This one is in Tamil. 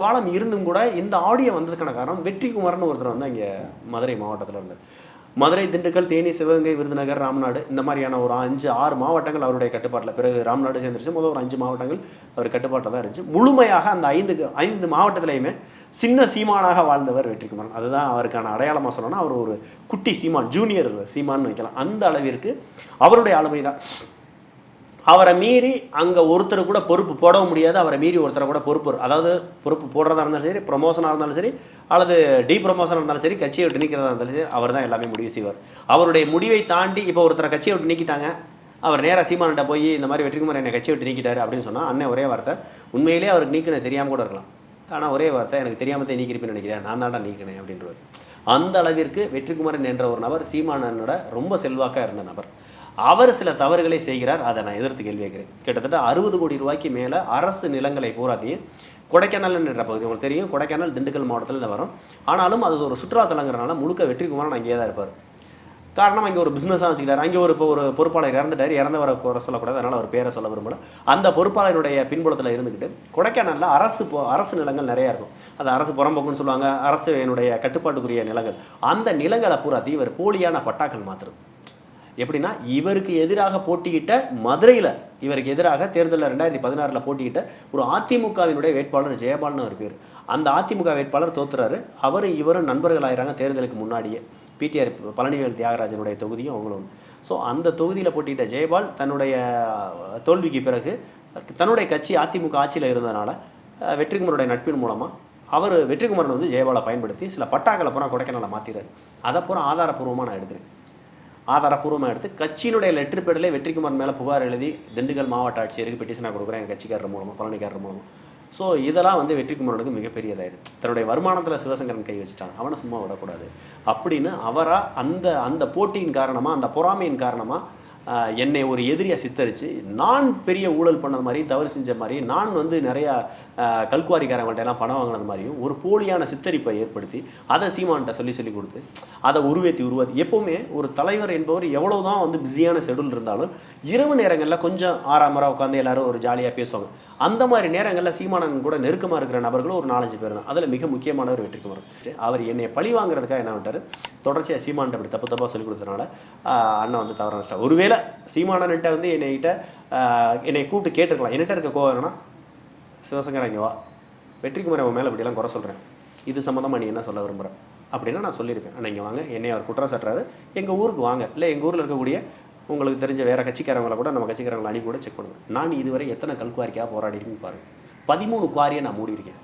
காலம் இருந்தும் கூட இந்த ஆடியோ வந்ததுக்கான காரணம் வெற்றிக்குமார்னு ஒருத்தர் வந்து இங்கே மதுரை மாவட்டத்தில் இருந்தார். மதுரை திண்டுக்கல் தேனி சிவகங்கை விருதுநகர் ராம்நாடு இந்த மாதிரியான ஒரு அஞ்சு ஆறு மாவட்டங்கள் அவருடைய கட்டுப்பாட்டில். பிறகு ராம்நாடு சேர்ந்துருச்சு. முதல் ஒரு அஞ்சு மாவட்டங்கள் அவர் கட்டுப்பாட்டில் தான் இருந்துச்சு. முழுமையாக அந்த ஐந்து ஐந்து மாவட்டத்திலையுமே சின்ன சீமானாக வாழ்ந்தவர் வெற்றிக்குமாரன் அதுதான் அவருக்கான அடையாளமாக சொல்லணும்னா அவர் ஒரு குட்டி சீமான் ஜூனியர் சீமான்னு வைக்கலாம். அந்த அளவிற்கு அவருடைய ஆளுமை தான் அவரை மீறி அங்கே ஒருத்தர் கூட பொறுப்பு போடவும் முடியாது அவரை மீறி ஒருத்தரை கூட பொறுப்பு அதாவது பொறுப்பு போடுறதா இருந்தாலும் சரி ப்ரொமோஷனாக இருந்தாலும் சரி அல்லது டீ ப்ரொமோஷனாக இருந்தாலும் சரி கட்சியை விட்டு நீக்கிறதா இருந்தாலும் சரி அவர் தான் எல்லாமே முடிவு செய்வார். அவருடைய முடிவை தாண்டி இப்போ ஒருத்தரை கட்சியை விட்டு நீக்கிட்டாங்க அவர் நேராக சீமான்கிட்ட போய் இந்த மாதிரி வெற்றிக்குமார் என்னை கட்சியை விட்டு நீக்கிட்டாரு அப்படின்னு சொன்னால் அண்ணன் ஒரே வார்த்தை உண்மையிலேயே அவருக்கு நீக்கினது தெரியாமல் கூட இருக்கலாம். ஆனால் ஒரே வார்த்தை எனக்கு தெரியாமல் தான் நீக்கிருப்பேன்னு நினைக்கிறேன் நான் தான்டா நீக்கினேன் அப்படின்றவர் அந்த அளவிற்கு வெற்றிக்குமாரன் என்ற ஒரு நபர் சீமானனோட ரொம்ப செல்வாக்காக இருந்த நபர். அவர் சில தவறுகளை செய்கிறார். அதை நான் எதிர்த்து கேள்வி கேட்கிறேன். கிட்டத்தட்ட அறுபது கோடி ரூபாய்க்கு மேலே அரசு நிலங்களை பூராத்தையும் கொடைக்கானல் என்ற பகுதி உங்களுக்கு தெரியும். கொடைக்கானல் திண்டுக்கல் மாவட்டத்தில் தான் வரும். ஆனாலும் அது ஒரு சுற்றுலாத்தலங்கிறனால முழுக்க வெற்றிக்குமாரன் அங்கேயே தான் இருப்பார். காரணம் அங்கே ஒரு பிஸ்னஸாக வச்சுக்கிறார். அங்கே ஒரு இப்போ ஒரு பொறுப்பாளர் இறந்துட்டார். இறந்தவரை குறை சொல்லக்கூடாது. அதனால் அவர் பேரை சொல்ல விரும்பல. அந்த பொறுப்பாளருடைய பின்புலத்தில் இருந்துக்கிட்டு கொடைக்கானலில் அரசு போ அரசு நிலங்கள் நிறையா இருக்கும். அது அரசு புறம்போக்குன்னு சொல்லுவாங்க. அரசு என்னுடைய கட்டுப்பாட்டுக்குரிய நிலங்கள். அந்த நிலங்களை பூரா இவர் போலியான பட்டாக்கள் மாற்றுறது எப்படின்னா இவருக்கு எதிராக போட்டியிட்ட மதுரையில் இவருக்கு எதிராக தேர்தலில் ரெண்டாயிரத்தி பதினாறில் போட்டியிட்ட ஒரு அதிமுகவினுடைய வேட்பாளர் ஜெயபால்னு அவர் பேர். அந்த அதிமுக வேட்பாளர் தோத்துறாரு. அவரும் இவரும் நண்பர்களாகிறாங்க தேர்தலுக்கு முன்னாடியே. பிடிஆர் பழனிவேல் தியாகராஜனுடைய தொகுதியும் அவங்களும். ஸோ அந்த தொகுதியில் போட்டியிட்ட ஜெயபால் தன்னுடைய தோல்விக்கு பிறகு தன்னுடைய கட்சி அதிமுக ஆட்சியில் இருந்ததுனால வெற்றிக்குமருடைய நட்பின் மூலமாக அவர் வெற்றிக்குமரன் வந்து ஜெயபாலை பயன்படுத்தி சில பட்டாக்களை பூரா கொடைக்கானலை மாற்றிறாரு அதை பூரா ஆதாரப்பூர்வமாக நான் எடுக்கிறேன். ஆதாரப்பூர்வமாக எடுத்து கட்சியினுடைய லெட்டர் பேடில் வெற்றிக்குமார் மேலே புகார் எழுதி திண்டுக்கல் மாவட்ட ஆட்சியருக்கு பெட்டிஷனாக கொடுக்குறேன். எங்கள் கட்சிக்காரர் மூலமாக பழனிக்காரர் மூலமாக ஸோ இதெல்லாம் வந்து வெற்றிக்குமாரனுக்கு மிகப்பெரியதாயிருச்சு தன்னுடைய வருமானத்தில் சிவசங்கரன் கை வச்சுட்டான். அவனை சும்மா விடக்கூடாது. அப்படின்னு அவராக அந்த அந்த போட்டியின் காரணமாக அந்த பொறாமையின் காரணமாக என்னை ஒரு எதிரியாக சித்தரித்து நான் பெரிய ஊழல் பண்ண மாதிரி தவறு செஞ்ச மாதிரி நான் வந்து நிறையா கல்குவாரிக்காரங்கள்ட்ட எல்லாம் பணம் வாங்கினது மாதிரியும் ஒரு போலியான சித்தரிப்பை ஏற்படுத்தி அதை சீமான்கிட்ட சொல்லி சொல்லி கொடுத்து அதை உருவேத்தி உருவாத்தி எப்போவுமே ஒரு தலைவர் என்பவர் எவ்வளோ தான் வந்து பிஸியான ஷெடியூல் இருந்தாலும் இரவு நேரங்களில் கொஞ்சம் ஆறாமரா உட்காந்து எல்லாரும் ஒரு ஜாலியாக பேசுவாங்க. அந்த மாதிரி நேரங்களில் சீமானன் கூட நெருக்கமாக இருக்கிற நபர்களும் ஒரு நாலஞ்சு பேர் தான். அதில் மிக முக்கியமானவர் வெற்றிக்குமார் அவர் என்னை பழி வாங்குறதுக்காக என்ன பண்ணிட்டாரு? தொடர்ச்சியாக சீமான்ட்ட அப்படி தப்பு தப்பாக சொல்லி கொடுத்தனால அண்ணன் வந்து தவறான ஸ்டார் ஒருவேளை சீமானன்கிட்ட வந்து என்னைகிட்ட என்னை கூப்பிட்டு கேட்டிருக்கலாம். என்கிட்ட இருக்க கோவம் என்னன்னா சிவசங்கரன் இங்கே வா வெற்றிக்குமார் அவன் மேலே இப்படியெல்லாம் குறை சொல்கிறேன் இது சம்மந்தமாக நீ என்ன சொல்ல விரும்புகிறேன் அப்படின்னா நான் சொல்லியிருக்கேன் ஆனால் இங்கே வாங்க. என்னை அவர் குற்றம் சாட்டுறாரு. எங்கள் ஊருக்கு வாங்க. இல்லை எங்கள் ஊரில் இருக்கக்கூடிய உங்களுக்கு தெரிஞ்ச வேறு கட்சிக்காரங்களை கூட நம்ம கட்சிக்காரங்களை அனுப்பி கூட செக் பண்ணுவேன் நான் இதுவரை எத்தனை கல்குவாரிக்காக போராடி இருக்கேன்னு பாருங்கள் பதிமூணு குவாரியை நான் மூடி இருக்கேன்